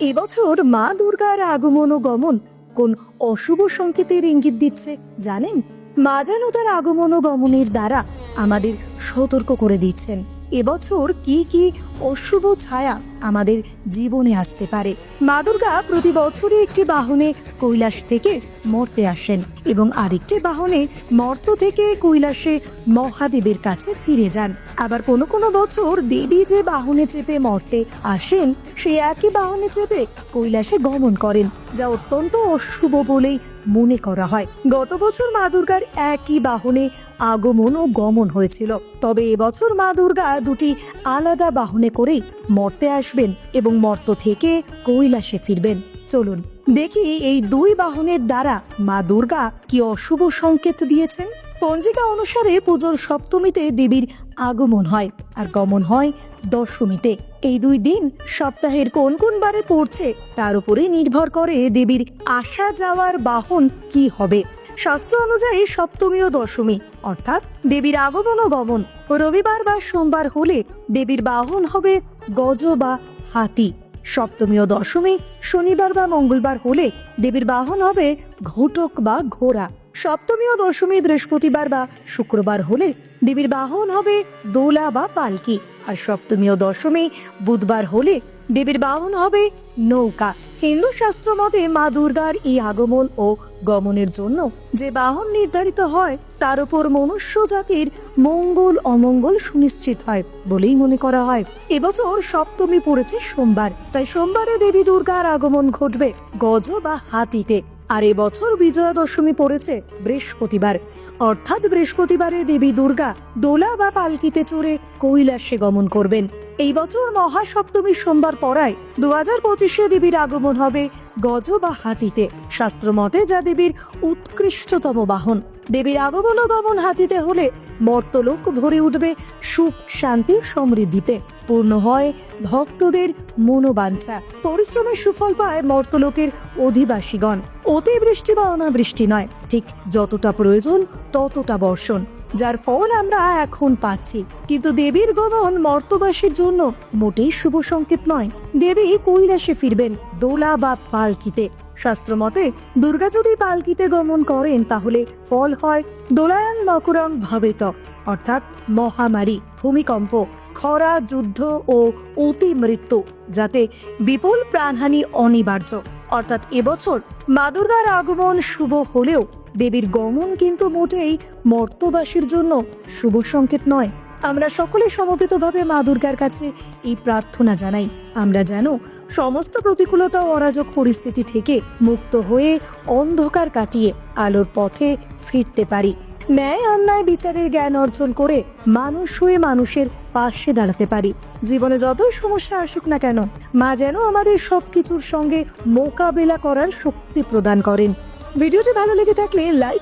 এবছর মা দুর্গার আগমন ও গমন কোন অশুভ সংকেতের ইঙ্গিত দিচ্ছে জানেন? মা যেন তার আগমন ও গমনের দ্বারা আমাদের সতর্ক করে দিচ্ছেন। এবছর কি কি অশুভ ছায়া আমাদের জীবনে আসতে পারে। মা দুর্গা প্রতি বছরই একটি বাহনে কৈলাস থেকে মর্তে আসেন এবং আরেকটি বাহনে মর্ত থেকে কৈলাসে মহাদেবের কাছে ফিরে যান। আবার কোনো কোনো বছর দেবী যে বাহনে চেপে মর্তে আসেন সে একই বাহনে চেপে কৈলাসে গমন করেন, যা অত্যন্ত অশুভ বলেই মনে করা হয়। গত বছর মা দুর্গার একই বাহনে আগমন ও গমন হয়েছিল। তবে এবছর মা দুর্গা দুটি আলাদা বাহনে করেই মর্তে আসবেন এবং মর্ত থেকে কৈলাসে ফিরবেন। চলুন, দেখি এই দুই বাহনের দ্বারা মা দুর্গা কি অশুভ সংকেত দিয়েছেন? পঞ্জিকা অনুসারে পুজোর সপ্তমীতে দেবীর আগমন হয়, আর গমন হয় দশমীতে। এই দুই দিন সপ্তাহের কোন কোন বারে পড়ছে, তার উপরে নির্ভর করে দেবীর আসা যাওয়ার বাহন কি হবে। শাস্ত্র অনুযায়ী সপ্তমী ও দশমী, অর্থাৎ দেবীর আগমন ও গমন। রবিবার বা সোমবার হলে দেবীর বাহন হবে গজ বা হাতি। সপ্তমী ও দশমী, শনিবার বা মঙ্গলবার হলে দেবীর বাহন হবে ঘটক বা ঘোড়া। সপ্তমী ও দশমী বৃহস্পতিবার বা শুক্রবার হলে দেবীর বাহন হবে দোলা বা পালকি। আর সপ্তমী ও দশমী বুধবার হলে দেবীর বাহন হবে নৌকা। হিন্দু শাস্ত্র মতে মা দুর্গার এই আগমন ও গমনের জন্য যে বাহন নির্ধারিত হয়, তার উপর মনুষ্য জাতির মঙ্গল, অমঙ্গল সুনিশ্চিত হয় বলেই মনে করা হয়। এবছর সপ্তমী পড়েছে সোমবার, তাই সোমবারে দেবী দুর্গার আগমন ঘটবে গজ বা হাতিতে। আর এবছর বিজয়া দশমী পড়েছে বৃহস্পতিবার। অর্থাৎ বৃহস্পতিবারে দেবী দুর্গা দোলা বা পালকিতে চড়ে কৈলাসে গমন করবেন। এই বছর মহাসপ্তমী সোমবার পড়ায় দু হাজার পঁচিশে দেবীর আগমন হবে গজ বা হাতিতে। শাস্ত্রমতে যা দেবীর উৎকৃষ্টতম বাহন। দেবীর আগমন গমন হাতিতে হলে মর্তলোক ভরে উঠবে সুখ, শান্তি, সমৃদ্ধিতে। পূর্ণ হয় ভক্তদের মনোবাঞ্ছা। পরিশ্রমের সুফল পায় মর্তলোকের অধিবাসীগণ। অতি বৃষ্টি বা অনাবৃষ্টি নয়। ঠিক যতটা প্রয়োজন ততটা বর্ষণ। যার ফল আমরা এখন পাচ্ছি। কিন্তু দেবীর গমন মর্তবাসীর জন্য মোটেই শুভ সংকেত নয়। দেবী কৈলাসে ফিরবেন দোলা বা পালকিতে। শাস্ত্র মতে দুর্গা যদি পালকিতে গমন করেন, তাহলে ফল হয় দোলায়ন মকরং ভবেত, অর্থাৎ মহামারী, ভূমিকম্প, খরা, যুদ্ধ ও অতি মৃত্যু যাতে বিপুল প্রাণহানি অনিবার্য। অর্থাৎ এবছর মা দুর্গার আগমন শুভ হলেও দেবীর গমন কিন্তু মোটেই মর্তবাসীর জন্য শুভ সংকেত নয়। আমরা সকলে সমবেতভাবে মা দুর্গার কাছে এই প্রার্থনা জানাই। আমরা যেন সমস্ত প্রতিকূলতা ও অরাজক পরিস্থিতি থেকে মুক্ত হয়ে অন্ধকার কাটিয়ে আলোর পথে ফিরতে পারি। ন্যায় অন্যায় বিচারের জ্ঞান অর্জন করে মানুষ হয়ে মানুষের পাশে দাঁড়াতে পারি। জীবনে যত সমস্যা আসুক না কেন, মা যেন আমাদের সব কিছুর সঙ্গে মোকাবেলা করার শক্তি প্রদান করেন। ভিডিওটি ভালো লেগে থাকলে লাইক